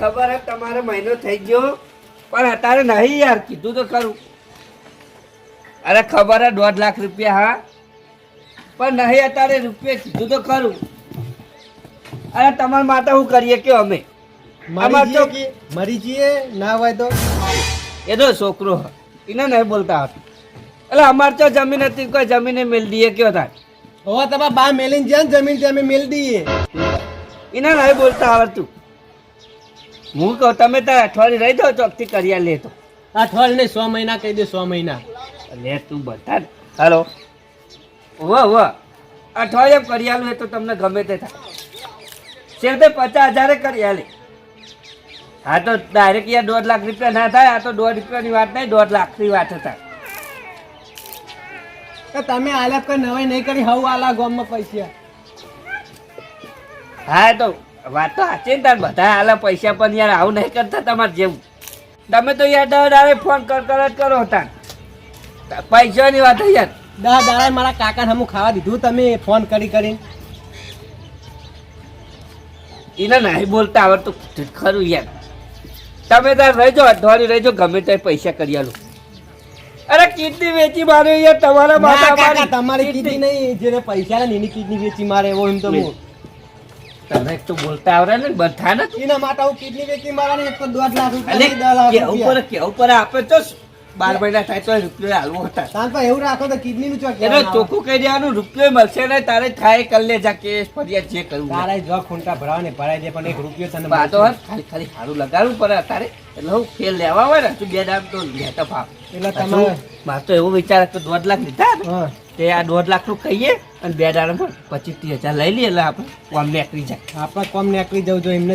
ખબર હે તમારે મહિનો થઈ ગયો. પણ અત્યારે નહીં યાર કીધું તો ખરું. અરે ખબર હે દોઢ લાખ રૂપિયા હા. પણ નહીં અત્યારે રૂપિયા કીધું તો ખરું. અરે તમારા માટે શું કરીએ કે અમે? મરી જઈએ ના હોય તો? એનો છોકરો હે. એને નહીં બોલતા હતા એટલે અમારે તો જમીન હતી કોઈ જમીને મેલ દઈએ કયો થાય હવે તમારા બા મેલીને જ્યાં જમીન ત્યાં મેલ દઈએ. એને નહીં બોલતા આવડતું. હું કહું તમે તો અઠવાડિયે રહી દો ચોકથી કર્યા લે તો નહીં સો મહિના કહી દે સો મહિના. લે તું બધા હાલો. વાહ વાહ અઠવાડિયે કરિયાલું હોય એ તો તમને ગમે તે થાય. છેવટે પચાસ હજારે કરી આલે હા તો ડાયરેક્ટ યાર દોઢ લાખ રૂપિયા ના થાય આ તો દોઢ રૂપિયાની વાત નહીં દોઢ લાખની વાત થાય. તો તમે આલાપ કોઈ નવાઈ નહીં કરી હવ આલા ગામમાં પૈસા. હા તો વાત તો સાચી ને તાર બધા આલા પૈસા પણ યાર આવું નહીં કરતા તમારે જેવું. તમે તો યાર દર દાડે ફોન કર કર જ કરો તાર. પૈસાની વાત યાર. દસ દાડા મારા કાકાને હમું ખાવા દીધું તમે ફોન કરી કરી એને નહીં બોલતા આવડતું. ખરું યાર. તમે તાર રહેજો અઠવાડિયું રહેજો ગમે તે પૈસા કરી આલું. અરે કિડની વેચી મારે યાર તમારા મારી. તમારી કિડની. નહીં જેને પૈસા ને એની કિડની વેચી મારે એવો એમ તો હું. તમે તો બોલતા આવડે ને બધા ને? એના માટે હું કિડની વેચી મારાને એક તો દોઢ લાખ રૂપિયા કે ઉપર કે લાખ કેવું પર રૂપિયા. કેવું પર આપે તો બાર મહિના થાય તો રૂપિયો હાલવો હતા. તાર એવું રાખો તો કિડની નું ચોક એને ચોખ્ખું કહી દેવાનું રૂપિયો મળશે ને તારે થાય કરી લે જા કેસ ફરિયાદ જે કરવું તારે જો ખૂંટા ભરાવા ને ભરાઈ દે પણ એક રૂપિયો તને વાતો ખાલી ખાલી સારું લગાડવું પડે અત્યારે. એટલે હું ફેલ લેવા હોય ને તું બે દામ તો લેતો ભાવ એટલે તમારે તમારે મારે તો એવો વિચાર તો દોઢ લાખ લીધા તે આ દોઢ લાખનું કહીએ અને બે દાડામાં પચીસ ત્રીસ હજાર લઈ લઈએ એટલે આપણે કોમ નીકળી જાય. આપણે કોમ નીકળી જવું જોઈએ એમને.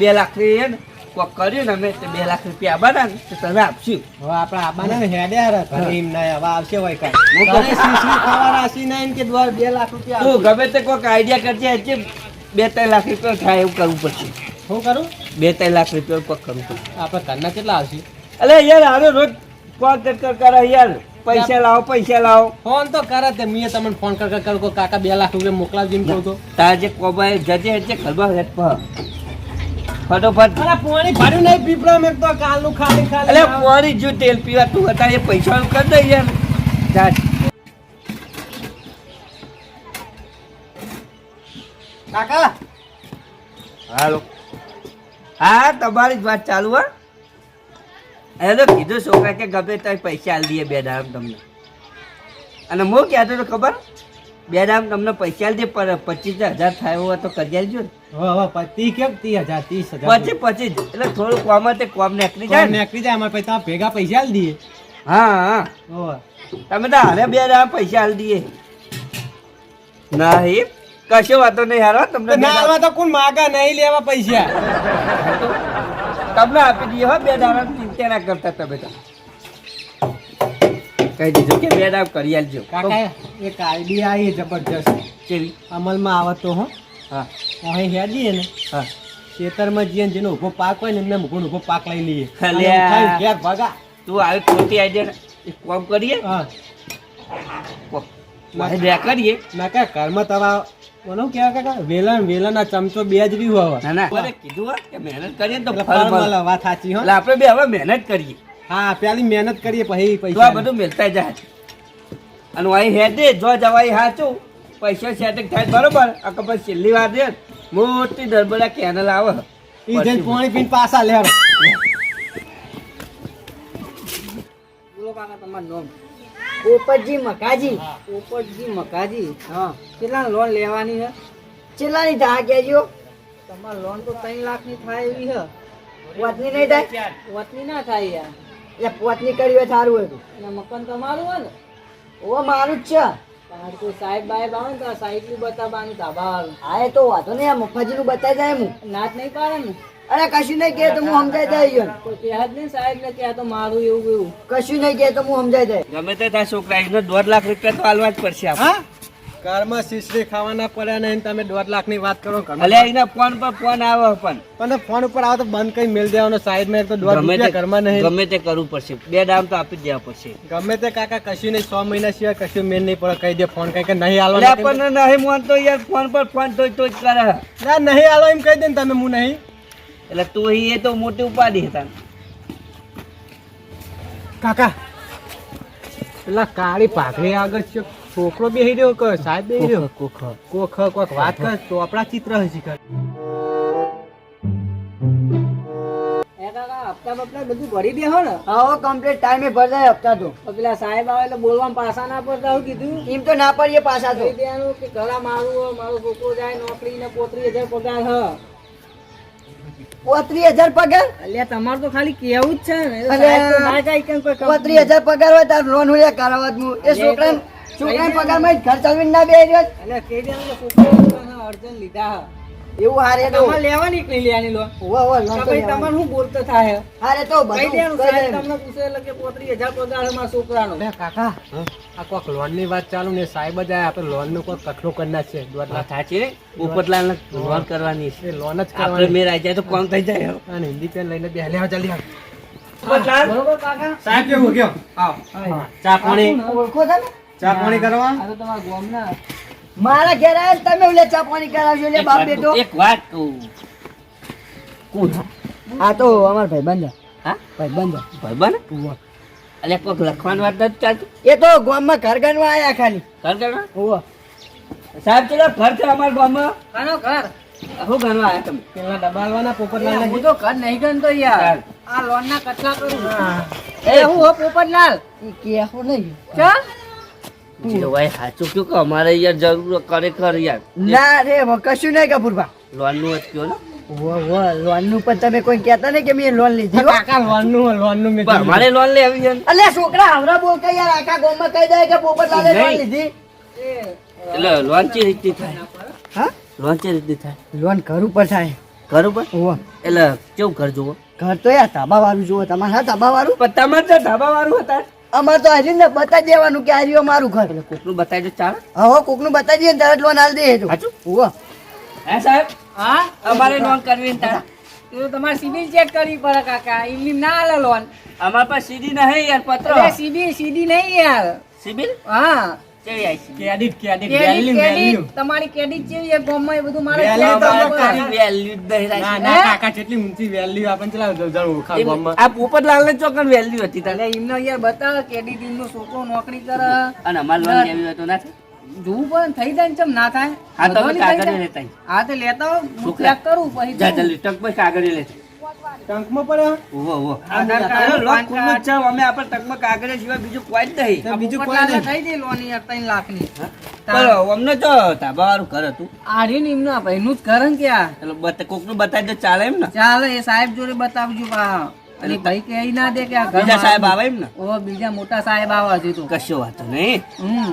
બે લાખની ને કોક કર્યું ને અમે તે બે લાખ રૂપિયા આવવાના ને તો તમે આપશું. હવે આપણે આબાના ને હેડે હારા ઘરે એમ ના હવે આવશે હોય કાંઈ. હું ઘરે શું શું ખાવા રાશી ના એમ કે દ્વાર બે લાખ રૂપિયા તું ગમે તે કોઈક આઈડિયા કરજે હજી બે ત્રણ લાખ રૂપિયા થાય એવું કરવું પડશે. શું કરું? બે ત્રણ લાખ રૂપિયા કોક કરવું પડશે. આપણે ઘરના કેટલા આવશે? અલે યાર આનો રોજ કોલ કર કર કરે યાર? પૈસા લાવો પૈસા લાવો. ફોન તો કરે તે. મેં તમને ફોન કર કર કો કાકા બે લાખ રૂપિયા મોકલાવજો એમ કહું તો. તાર જે કોબાય જજે હજે ખલબા હેઠ પર ફટોફટ. અરે પાણી ભર્યું નહીં પીપળા મેં તો કાલનું ખાલી ખાલી અરે પાણી જો તેલ પીવા તું હતા એ પૈસા કર દે યાર. જા. કાકા? હાલો. હા તમારી જ વાત ચાલુ હા. એ તો કીધું છોકરા કે ગમે તો પૈસા આલી દઈએ બે દામ તમને. અને હું કહેતો તો ખબર? બે દામ તમને પૈસા આલી દે પર પચીસ હજાર થાય હોય તો કરી આલજો ને. કેમ ત્રીસ હજાર ત્રીસ હજાર? પચીસ પચીસ એટલે થોડું કોમ તે કોમ નીકળી જાય નીકળી જાય અમારે પૈસા ભેગા પૈસા આલી દઈએ. હા હા. તમે તો હારે બે દામ પૈસા આલી દઈએ. નહીં કશો વાતો નહીં હારો તમને ના તો કોણ માગા નહીં લેવા પૈસા? તમને આપી દઈએ હો બે દાડા ચિંતા ના કરતા તમે તો કહી દીધું કે બે દાવ કરી આલજો. કાકા એક આઈડિયા આવી જબરજસ્ત. કેવી? અમલમાં આવે તો હો. હા. અહીં હેડીએ ને હા. ખેતરમાં જઈએ જેનો ઊભો પાક હોય ને એમને મૂકીને ઊભો પાક લઈ લઈએ. ઘેર ભગા. તું આવી ખોટી આઈડિયા એક કામ કરીએ? હા. વાહે. કરીએ. ના કા ઘરમાં તમારા બોલો કેવા કાકા? વેલણ વેલણ ચમચો બે જ રહ્યું હવે. ના ના. કીધું કે મહેનત કરીએ તો ફળ મળે. વાત સાચી હો. આપણે બે હવે મહેનત કરીએ. હા પેલી મહેનત કરીએ પછી પૈસા. બધું મિલતા જાય. અને અહીં હેડે જો જવાય હાચું. પૈસા સેટિંગ થાય બરોબર. આ કપાસ છેલ્લી વાર દે. મોટી દરબડા કેનલ આવે. એ જઈને પાણી પીને પાછા લે બોલો કાકા તમારું નામ? પોપટજી મકાજી. પોપટજી મકાજી હા. કેટલા લોન લેવાની છે કેટલાની થાય કેજો તમારે લોન તો ત્રણ લાખની થાય એવી હે. પોતની નહીં થાય? પોતની ના થાય યાર. એટલે પોતની કરી હોય સારું હોય એટલે મકાન તમારું હોય ને? ઓ મારું જ છે. કોઈ સાહેબ બાહેબ આવે ને તો સાહેબનું બતાવવાનું ધાબા વાળું. હા એ તો વાંધો નહીં. આ મફાજીનું બતાવી જાય હું નાચ નહીં પાડે ને? અરે કશું નહીં કે તો હું સમજાઈ જાય ગયો કહે જ નહીં સાહેબ ને કે તો મારું એવું એવું. કશું નહીં કે તો હું સમજાઈ જાય. ગમે તે થાય છોકરા એનો દોઢ લાખ રૂપિયા તો હાલવા જ પડશે હા? કારમાં શીશડી ખાવાના પડ્યા નહીં તમે દોઢ લાખની વાત કરો. અલ્યા એના ફોન પર ફોન આવે પણ. પણ ફોન ઉપર આવે તો બંધ કઈ મેલ દેવાનો સાઈડમાં તો દોઢ ગમે રૂપિયા ઘરમાં નહીં. ગમે તે કરવું પડશે. બે દામ તો આપી દેવા પડશે. ગમે તે કાકા કશું નહીં સો મહિના સિવાય કશું મેલ નહીં પડે. કહી દે ફોન કઈ કે નહીં હાલવા આપણને નહીં મોન તો યાર ફોન પર ફોન તો તો જ કરે. ના નહીં હાલો એમ કહી દે ને તમે હું નહીં. એટલે તું એ તો મોટી ઉપાધિ હતા. કાકા પેલા કાળી પાઘડી આગળ છે છોકરો બેહી રહ્યો કે સાહેબ બેહી રહ્યો? કોખ કોખ કોક વાત કર તો આપણા ચિત્ર હજી કર. હપ્તા બપ્તા બધું ભરી દે હો ને. હા કમ્પ્લીટ ટાઈમે ભરાય હપ્તા તો. તો પેલા સાહેબ આવે એટલે બોલવામાં પાછા ના પડતા હું કીધું. એમ તો ના પડીએ પાછા તો. દેવાનું કે ઘણા મારું મારો છોકરો જાય નોકરી ને પોતરી હજાર પગાર હ. પોત્રીસ હજાર પગાર અલ્યા તમારે તો ખાલી કેવું જ છે. પોત્રીસ હજાર પગાર હોય તાર લોન હોય કરાવવા જ એ છોકરા છોકરા પગારમાં ઘર ચાલવીને ના બે અર્જન લીધા. એવું હારે તો. તમારે લેવા નીકળી લેવાની લોન? ઓવા ઓવા લો લેવાની. તમારે હું બોલતો થાય? હારે તો ભાઈ બધું સાહેબ તમને પૂછે એટલે કે પોત્રીસ હજાર પગારમાં છોકરાનો. બે કાકા. આ કોક લોનની વાત ચાલુ ને સાહેબ જ આયા. આપણે લોનનું કોક કઠલો કરી નાખીએ. દોઢ લાખ. સાચી. રે લોન કરવાની. છે લોન જ આપણે કરવાની. મેર આવી જાય તો કોમ થઈ જાય? અને હિન્દી પેન લઈને બે લેવા ચાલી આવ. બરોબર કાકા? સાહેબ કેવું? ગયો. આવ ચા પાણી? ઓળખો છો ચા પાણી કરવા? આ તો તમારા ગામના મારા ઘેર આવે તમે ઓલે ચા પાણી કરાવજો લે બાપ બેટો. એક વાત કહું. કોણ આ તો અમાર ભાઈબંધ છે. હા? ભાઈબંધ. ભાઈબંધ અલે કોક લખવાનું વાત નથી ચાલતું? એ તો ગામમાં ઘર ગણવા આયા ખાલી. ઘર કરવા હોવે. સાહેબ ચલો ઘર છે અમાર ગામમાં. કાનો ઘર. શું ગણવા આયા તમે? પેલા ડબાલવાના પોપટલાલ હું તો ઘર નહીં ગણતો યાર. આ લોન ના કટલા કરું. એ, એ હું હો પોપટલાલ. કે કેહો નહીં. ચા જીવાય સાચું. કયું કે અમારે યાર જરૂર ખરેખર યાર. ના રે કશું નહીં કપૂરભા લોનનું જ કયો ને. વો વો લોનનું પણ તમે કોઈ કહેતા નહીં કે મેં લોન લીધી કાકા લોનનું લોનનું મેં પણ લોન લેવી છે ને. છોકરા આવરા બોલ કે યાર આખા ગામમાં કહી દે કે પોપટલાલે લોન લીધી. એટલે લોન ચી રીતની થાય? હા? લોન ચી થાય? લોન ઘર ઉપર થાય. ઘર ઉપર એટલે કેવું ઘર જોવો? ઘર તો યાર ધાબા વાળું જુઓ તમારે હા ધાબા વાળું પણ તમારે તો ધાબા વાળું હતા. અમારે તો હજી ને બતાવી દેવાનું કે આ અમારું મારું ઘર. એટલે કોકનું બતાવી દો ચાલે. હવે કોકનું બતાવી દઈએ ને તરત લોન આલ દે તો. સાચું? હોવે. હે સાહેબ? હા? અમારે લોન કરવી ને તારે. તો તમારે સીબીલ ચેક કરવી પડે કાકા. ઇમલી ના આલે લોન. અમારા પાસે સીડી નહીં યાર પત્ર. સીધી સીધી નહીં યાર. સીબીલ હા. વેલ્યુ વેલ્યુ તમારી ક્રેડિટ જેવી ગામમાં એ બધું મારે Value check તમારે કરવું પડે. કરી વેલ્યુ ના ના કાકા જેટલી ઊંચી વેલ્યુ આપણને ચલાવ જણ ઓળખા ગામમાં. આ પોપટલાલ ને ચોકન વેલ્યુ હતી એમને યાર બતાવે ક્રેડિટ એમનો છોકરો નોકરી કરે. અને અમારે લોન લેવી હોય ના જોવું પણ થઈ જાય ને ચમ ના થાય. હા તો કાગળ લેતા. હા તો લેતા હું કરું પછી જા જલ્દી ટક પર કાગળ લેતા ટંકમાં પડ્યો ઓહો ઓહો આધાર કાર્ડ, લોક પાન છે અમે આપણે ટંકમાં કાગળ સિવાય બીજું કોઈ જ નહીં. બીજું કોઈ નહીં થઈ ગઈ લોન યાર ત્રણ લાખની. પણ અમને જો ધાબા વાળું ઘર હતું આડી ની ને એમના ભાઈનું જ ઘર કે આ એટલે બતા- કોકનું બતાવી દે ચાલે એમ ને ચાલે એ સાહેબ જોડે બતાવજો પા અને ભાઈ કે ના દે કે આ ઘર બીજા સાહેબ આવે એમ ને ઓ બીજા મોટા સાહેબ આવા છે તો. કશો વાતો નહીં. હમ.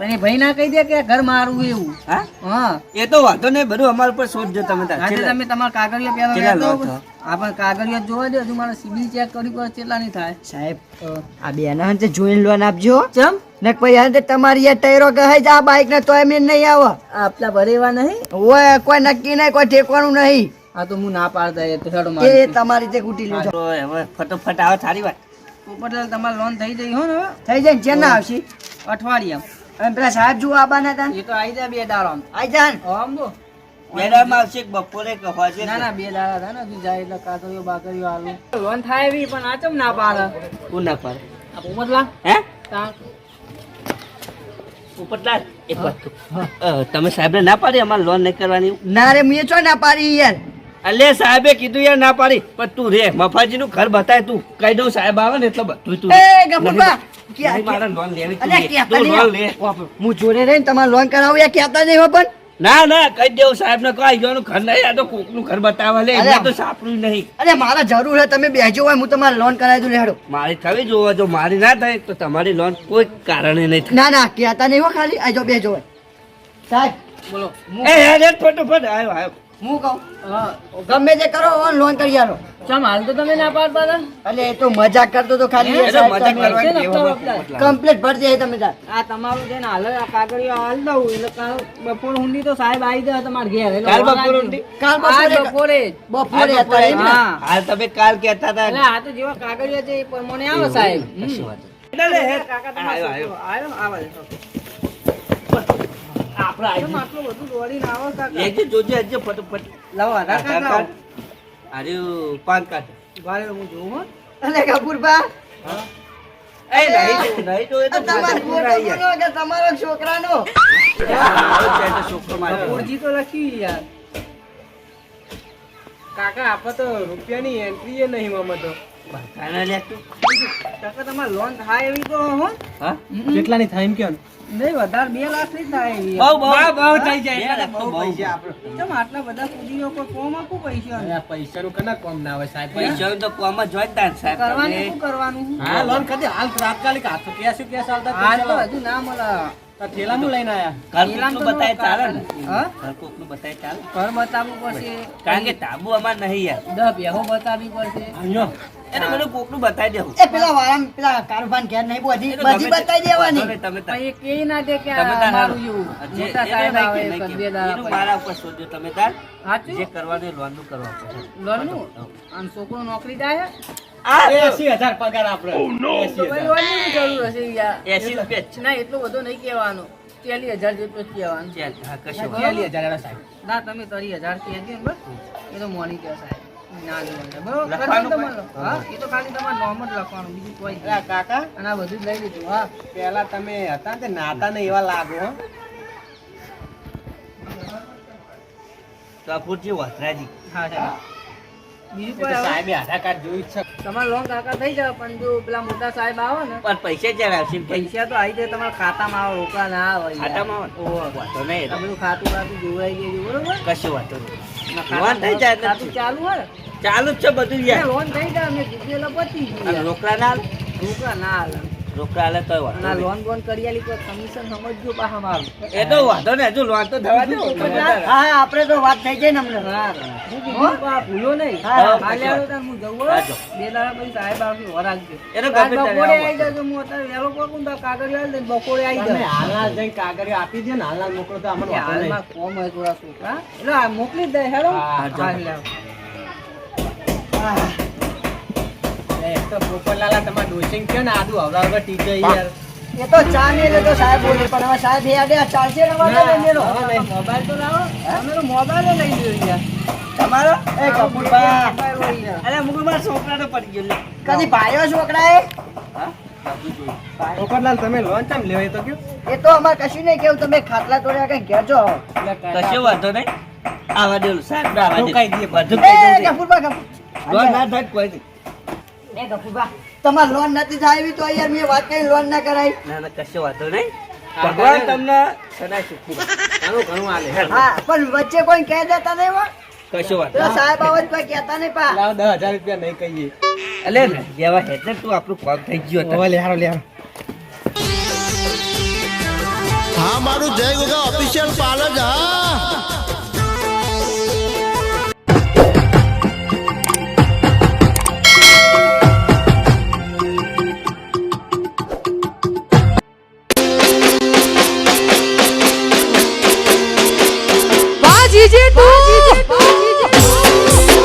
પણ એ ભાઈ ના કહી દે કે ઘર મારું એવું. હા? હા. એ તો વાંધો નહીં બધું અમારા ઉપર શોધજો તમે તાર. આજે છેલ્લે. તમે તમારા કાગળિયા પેલા લેતો લો છો? હા. પણ કાગળિયા જોવા દો હજુ મારે સિબિલ ચેક કરવી પડે કેટલા ની થાય. સાહેબ આ બેના હાથે જોઈને લોન આપજો. ચમ? ને પછી હાથે તમારી યાર ટાયરો કહે છે આ બાઈક ને તોય મેં નહીં આવો. આપલા ભરેવા નહીં? ઓય કોઈ નક્કી નહીં કોઈ ઠેકવાનું નહીં. આ તો હું ના પાડતા એ તો હેડો એ તમારી તે કૂટી લેજો હવે ફટોફટ આવે સારી વાત. પોપટલાલ તમારે લોન થઈ જઈ હો ને થઈ જાય જેના આવશે. અઠવાડિયા અને પેલા સાહેબ જુઓ આબાના તા એ તો આવી જા બે દાડા આઈ જા ને. આમ તો મેડમ આવશે બપોરે કે હોજે? ના ના બે દાડા હતા ને તું જાય એટલે કાતરીઓ બાકરીઓ આલું. લોન થાય એવી પણ આ ચમ ના પાડે? કોણ ના પાડે. આ પોપટલાલ? હે? તા. પોપટલાલ એક વાત તમે સાહેબને ના પાડી અમારે લોન નહીં કરવાની? ના રે મેં ચો ના પાડી યાર? અલે સાહેબે કીધું યાર ના પાડી. પણ તું રે મફાજી નું ઘર બતાય તું. કહી દઉં સાહેબ આવે ને એટલે બધું તું એ ગફુરબા, હું જોડે રહીને તમારે લોન કરાવું કહેતા નહીં હો પણ? ના ના કહી દેવું સાહેબ ને કહી ઘર નહીં આ તો કોકનું ઘર બતાવવા લે અલ્યા. તો સાપડું નહીં. અરે મારા જરૂર હે તમે બેજો હોય હું તમારે લોન કરાવી દઉં લેડો મારી થવી જોવો જો મારી ના થાય તો તમારી લોન કોઈ કારણે નહીં થાય. ના ના કહેતા નહીં હો ખાલી આજો બેજો હોય. સાહેબ. બોલો એ યાર યાર, ફટોફટ આવ્યો આવ્યો હું કહું? હા ગમે તે કરો લોન કરી આલો. ચમ હાલ તો તમે ના પાડ પાડા અલે એ તો મજાક કરતો તો ખાલી એ એ તો મજાક કરવાની છે? કમ્પ્લીટ ભરી જાય તમે તાર આ તમારું છે ને હાલ આ કાગળિયો હાલ દઉં. એટલે કાલ બપોર હુંડી તો સાહેબ આવી જાય તમારે ઘેર. કાલ બપોર. હુંડી? કાલ બપોરે બપોરે જ. હતા એમ હા. હાલ તમે કાલ કહેતા હતા. એટલે આ તો જેવા કાગળિયા છે એ પ્રમાણે આવે સાહેબ. એટલે કાકા તમારો આવ્યો, આવ્યો. આવે છે. આપણે જોજે હજે ફટોફટ લાવો આધાર કાર્ડ આધાર પાન કાર્ડ વારે હું જોઉં હો. અને કપૂરબા એ નહીં નહીં તો તમારો છોકરાનો? છોકરો મારો. કપૂરજી તો લખ્યું યાર. કાકા આપણે તો રૂપિયાની એન્ટ્રી એ નહીં મમાં તો લે તું. કાકા તમારે લોન થાય એવી તો હો. હા? કેટલાની થાય એમ કયો? નહીં વધારે બે લાખની થાય એવી. બહુ બહુ બહુ બહુ થઈ જાય. બે એટલે લાખ તો બહુ બહુ. પૈસા આપણે ચમ આટલા બધા કુદીઓ કોઈ કોમ આપું પૈસા પૈસાનું કના કોમ ના આવે સાહેબ? પૈસાનું તો કોમ જ હોય સાહેબ. કરવાનું શું કરવાનું? હા લોન કદી હાલ તાત્કાલિક હાથ કેસ કેસ હાલતા હાલ તો હજુ ના મળે. થેલાનું લઈને આયા. ઘરકૂટનું તો બતાય ચાલે ને. હા? ઘરકૂટનું બતાય ચાલે. ઘર બતાવવું પડશે. કારણ કે તાબુ અમાર નહીં યાર. દસ બેહો બતાવવી પડશે. અહીંયા એને મને કોકનું બતાવી દેવું. એ પેલા વાળા પેલા કારુભાન ઘેર નહીં બધી બધી બતાવી દેવાની. તમે તમે કે ના દે કે મારું યુ મોટા સાહેબ આવે. બે દાડા મારા ઉપર શોધ્યો તમે તાર. સાચું? જે કરવાનું લોન લોનનું કરવા લોનનું અને છોકરો નોકરી જાય? આ તો હજાર પગાર આપણે એસી તો ભાઈ હજાર. લોનની જરૂર હશે યાર. 80 રૂપિયા જ છે. ના એટલું બધું નહીં કહેવાનું. ચાલી હજાર જેટલું કહેવાનું. હા, કશો ચાલી હજાર સાહેબ. ના તમે ત્રીસ હજાર કહેજો ને બસ. એ તો મોની કહે સાહેબ. ના બરોબર. હા એ તો ખાલી તમારે નોમ જ લખવાનું બીજું કોઈ જ અલા નહીં. કાકા અને આ બધું જ લઈ લીધું હા પેલા તમે હતા ને નાતા ને એવા લાગો હો કપૂરજી વાસરાજી. હા સાહેબે આધાર કાર્ડ જોયું જ છે. તમારે લોન કાકા થઈ જાય પણ જો પેલા મોટા સાહેબ આવે ને પણ પૈસા જ્યારે આવશે પૈસા તો આવી જાય તમારા ખાતામાં આવે રોકડા ના આવે. ખાતામાં આવે? વાંધો નહીં બધું ખાતું ખાતું જોવાઈ ગયું બરોબર? કશું વાંધો નહીં. લોન થઈ જાય ખાતું ચાલુ હોય ચાલુ જ છે બધું યાર. લોન થઈ જાય અમે એટલે પતી. રોકડા ના હાલે? રોકા ના હાલે. રોકડા. લોન બોન કરી આલી કોઈ કમિશન સમજજો મારું. એ તો વાંધો નહીં હજુ લોન તો થવા દો. હા હા આપણે તો વાત થઈ જાય ને હા. ભૂલો નહીં. હા, જવું હા, બે દાડા પછી સાહેબ આવશે વરાગજો એ તો ગમે બપોરે આવી. જજો હું અત્યારે વહેલો પહોંચું તો કાગળ આવી દે બપોરે આવી હાલના જઈને આપી દો ને હાલના મોકલો તો અમને વાંધો નહીં. હાલમાં કોમ હોય થોડા છોકરા એટલે આ મોકલી દે હેલો. હા, હા, તો પોપટલાલા તમારે ડોસિંગ કયો ને આદુ હવડા હવડા ટીચર યાર? એ તો ચા નહીં લે તો સાહેબ બોલે પણ હવે સાહેબ એ આડે ચાલશે ને. મોબાઈલ તો લાવો. તમે મોબાઈલ લઈ લ્યો યાર. તમારો? એ કપૂરબા મોબાઈલ હોય યાર. અરે મુકુ મારા છોકરાનો પડી ગયો કદી ભાઈઓ છોકરા એ હા? પોપટલાલ તમે લોન ચમ લેવાય તો કયો? એ તો અમારે કશું નહીં કેવું તમે ખાટલા તોડ્યા કઈ ઘેર જો કશો વાંધો નહીં. આવા દેવું સાહેબ આવા દે. બધું લોન ના થાય કોઈ નહીં. એ તમારે લોન નથી થાય એવી તો યાર મેં વાત કરી લોન ના કરાય. ના ના કશો વાંધો નહીં. ભગવાન તમને સદાય સુખી. ઘણું ઘણું આલે હા પણ વચ્ચે કોઈ કહે દેતા નહીં હોય કશો વાંધો સાહેબ આવે કોઈ કહેતા નહીં પા. લાવ દસ હજાર રૂપિયા નહીં કહીએ. અલે ને જેવા તું આપણું કામ થઈ ગયું લેહારો હા મારું જય ગોગા ઓફિશિયલ પાર્લર હા.